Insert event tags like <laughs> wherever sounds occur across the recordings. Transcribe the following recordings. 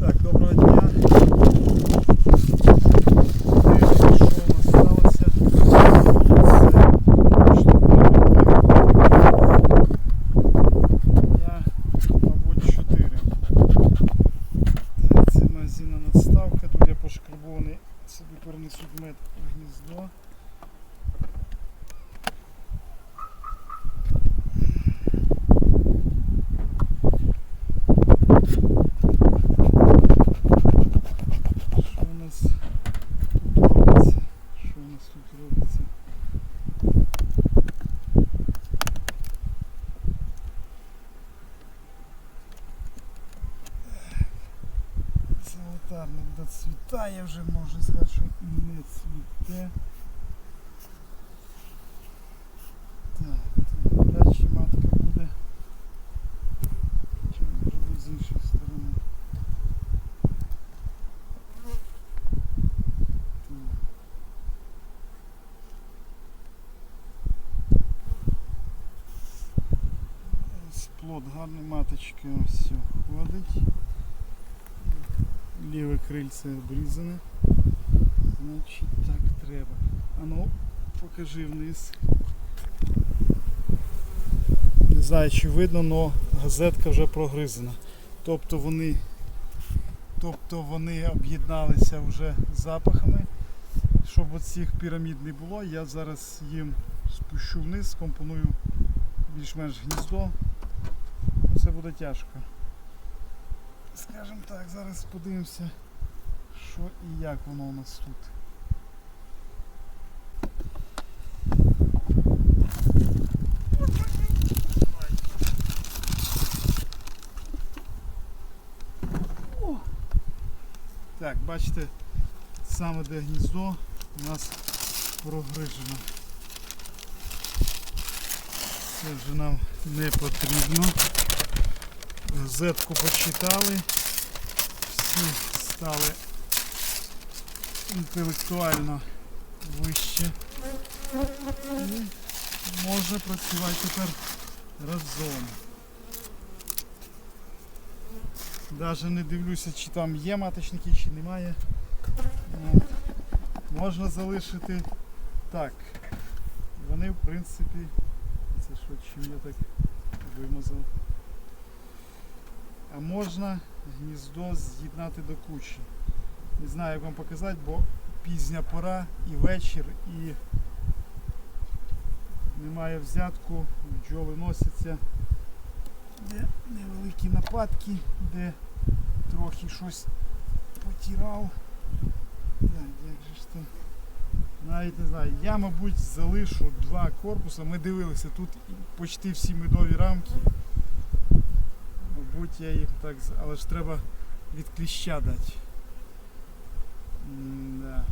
Так, доброго дня. Дивимося, що у сталося. Це штука. Я, мабуть, 4. Це магазинна надставка. Тут я пошкарбований собі перенесуть мед в гніздо. Золотарник доцвітає вже, можна сказати, що і не цвіте. Так, тут навряд чи матка буде. Чи може бути з іншої сторони? Так. Ось Плод гарний маточки ось все ходить. Ліве крильце обрізане. Значить так треба. А ну, покажи вниз. Не знаю чи видно, але газетка вже прогризана. Тобто вони, тобто вони об'єдналися вже запахами. Щоб оцих пірамід не було, я зараз їм спущу вниз, скомпоную більш-менш гніздо. Це буде тяжко. Скажімо так, зараз подивимося, що і як воно у нас тут. Так, бачите, саме де гніздо у нас прогрижено. Це вже нам не потрібно. Газетку почитали. Всі стали інтелектуально вище. І можна працювати тепер разом. Навіть не дивлюся, чи там є маточники, чи немає. От. Можна залишити так. Вони в принципі. Це що, чим я так вимазав? А можна гніздо з'єднати до кучі. Не знаю, як вам показати, бо пізня пора і вечір, і немає взятку, бджоли носяться, де невеликі нападки, де трохи щось потірав. Так, як же ж там? Навіть не знаю. Я, мабуть, залишу два корпуси. Ми дивилися, тут почти всі медові рамки. Мабуть, я їх так. Але ж треба від кліща дати. М-да.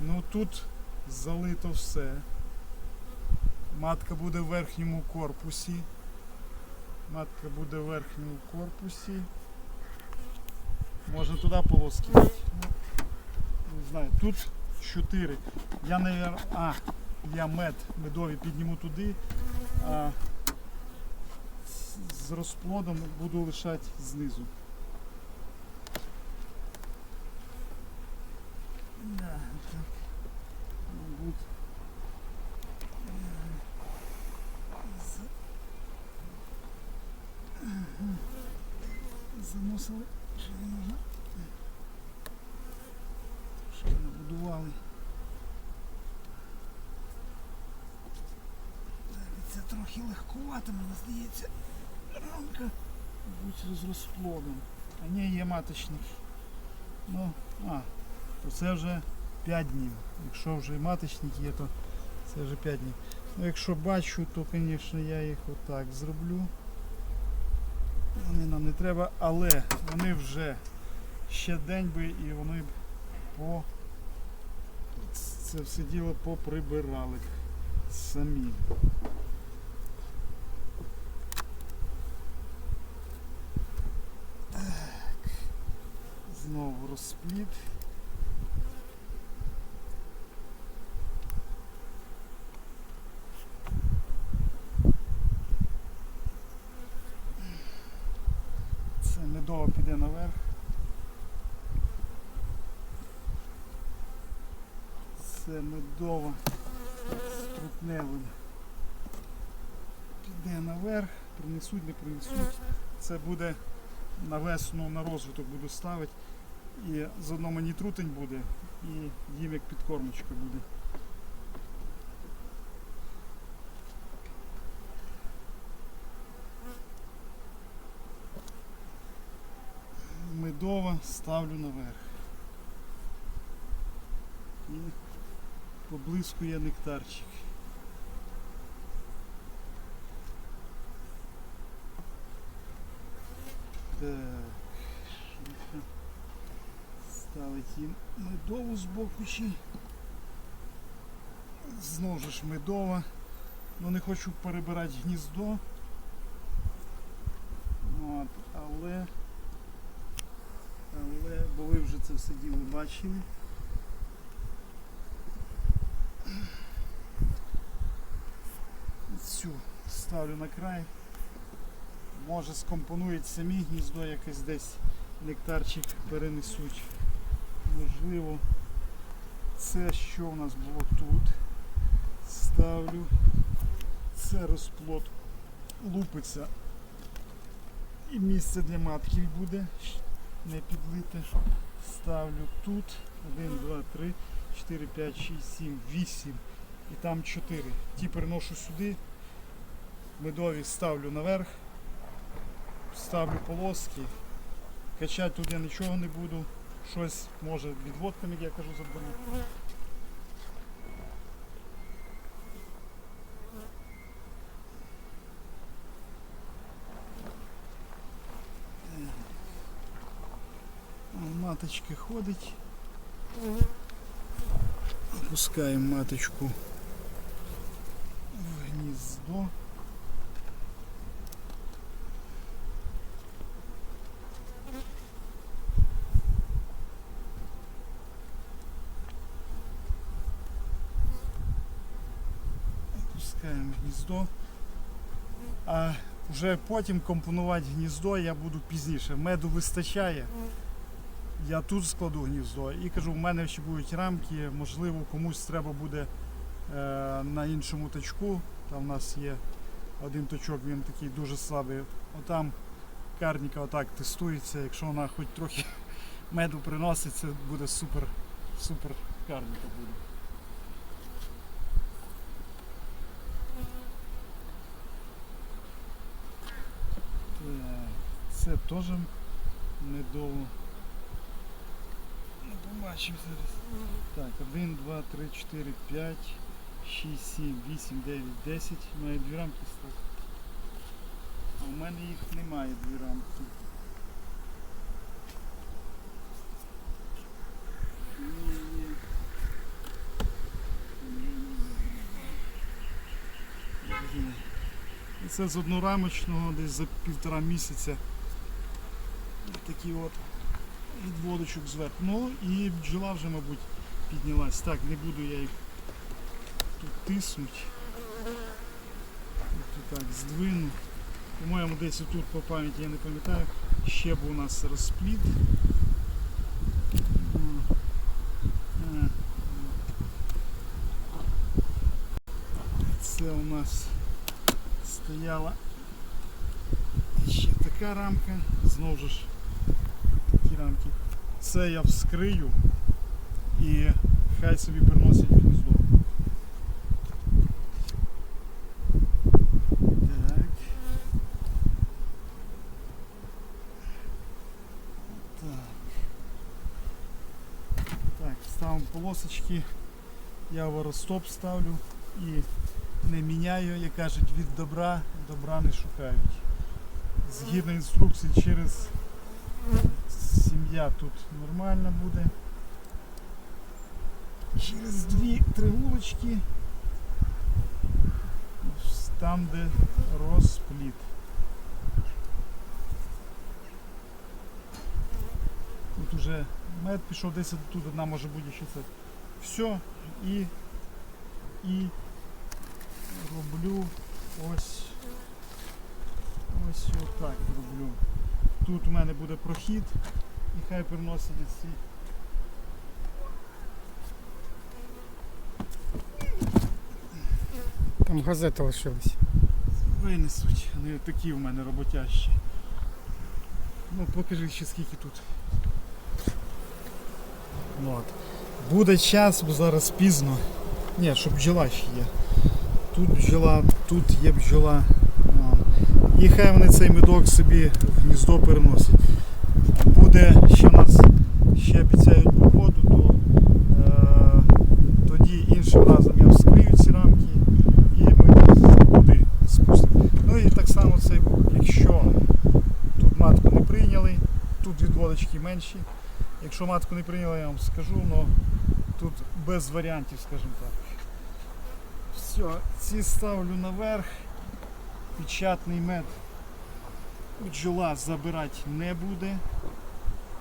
Ну тут залито все. Матка буде в верхньому корпусі. Матка буде в верхньому корпусі. Можна туди полоски. Не знаю. Тут 4. Я навер... А, я мед медові підніму туди. А з- розплодом буду лишати знизу. Да, так. Мабуть. Заносили, що не можна. Трошки набудували. Це трохи легкувато, мені здається. Рамка будь з розплодом. А ні, є маточник. Ну, а, то це вже 5 днів. Якщо вже маточник є, то це вже 5 днів. Ну, якщо бачу, то, звісно, я їх отак зроблю. Вони нам не треба, але вони вже ще день би і вони б по це все діло поприбирали самі. Знову розпліт. Це медова піде наверх. Це медова з трутневим. Піде наверх, принесуть, не принесуть. Це буде на весну на розвиток буду ставити. І заодно мені трутень буде, і їм як підкормочка буде. Медова ставлю наверх. І поблискує нектарчик. Так. Ставить їм медову з боку ще. Знову ж медова. Ну не хочу перебирати гніздо. От, але, але, бо ви вже це все діло бачили. Цю ставлю на край. Може скомпонують самі гніздо якесь десь нектарчик перенесуть. Можливо, це що у нас було тут. Ставлю. Це розплод лупиться. І місце для матки буде не підлите. Ставлю тут. 1, 2, 3, 4, 5, 6, 7, 8. І там 4. Ті переношу сюди. Медові ставлю наверх. Ставлю полоски. Качати тут я нічого не буду. Щось може відводками, я кажу, заберу. О, Маточка ходить. Опускаємо маточку в гніздо. Опускаємо гніздо. А вже потім компонувати гніздо я буду пізніше. Меду вистачає. Я тут складу гніздо і кажу, в мене ще будуть рамки, можливо, комусь треба буде е, на іншому точку. Там в нас є один точок, він такий дуже слабий. Отам карніка отак тестується. Якщо вона хоч трохи <laughs> меду приносить, це буде супер, супер карніка буде. Так, Це теж медово. Ну, побачимо зараз. Так, 1, 2, 3, 4, 5, 6, 7, 8, 9, 10. Має дві рамки стати. А у мене їх немає дві рамки. Це з однорамочного десь за півтора місяця. Такі от відводочок зверху. Ну і бджола вже, мабуть, піднялась. Так, не буду я їх тут тиснути. От так, здвину. По-моєму, десь тут по пам'яті я не пам'ятаю. Ще був у нас розплід. Це у нас стояла ще така рамка. Знову ж. Це я вскрию і хай собі приносить в гніздо. Так. Так. Так, ставимо полосочки. Я воростоп ставлю і не міняю, як кажуть, від добра добра не шукають. Згідно інструкції через сім'я тут нормально буде. Через дві-три вулочки там, де розпліт. Тут уже мед пішов десь тут одна може бути ще це. Все і, і роблю ось ось отак роблю. Тут у мене буде прохід і хай приносять ці. Там газета лишилась. Винесуть. Вони такі в мене роботящі. Ну покажи ще скільки тут. От. Буде час, бо зараз пізно. Ні, щоб бджола ще є. Тут бджола, тут є бджола. І хай вони цей медок собі в гніздо переносять. Буде ще нас ще обіцяють погоду, то е, тоді іншим разом я вскрию ці рамки і ми туди спустимо. Ну і так само цей вух, якщо тут матку не прийняли, тут відводочки менші. Якщо матку не прийняли, я вам скажу, але тут без варіантів, скажімо так. Все, ці ставлю наверх. Печатний мед бджола забирати не буде,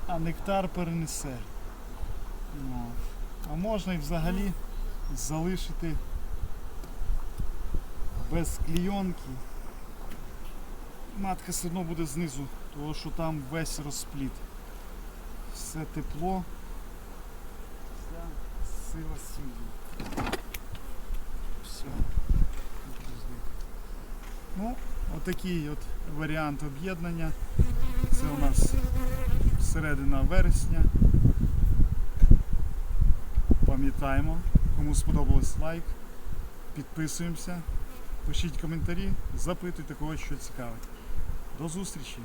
а нектар перенесе. Ну, а можна і взагалі залишити без клійонки. Матка все одно буде знизу, тому що там весь розпліт. Все тепло, вся сила сім'ї. Все. Ну, отакий от варіант об'єднання. Це у нас середина вересня. Пам'ятаємо, кому сподобалось лайк, підписуємося, пишіть коментарі, запитуйте когось, що цікавить. До зустрічі!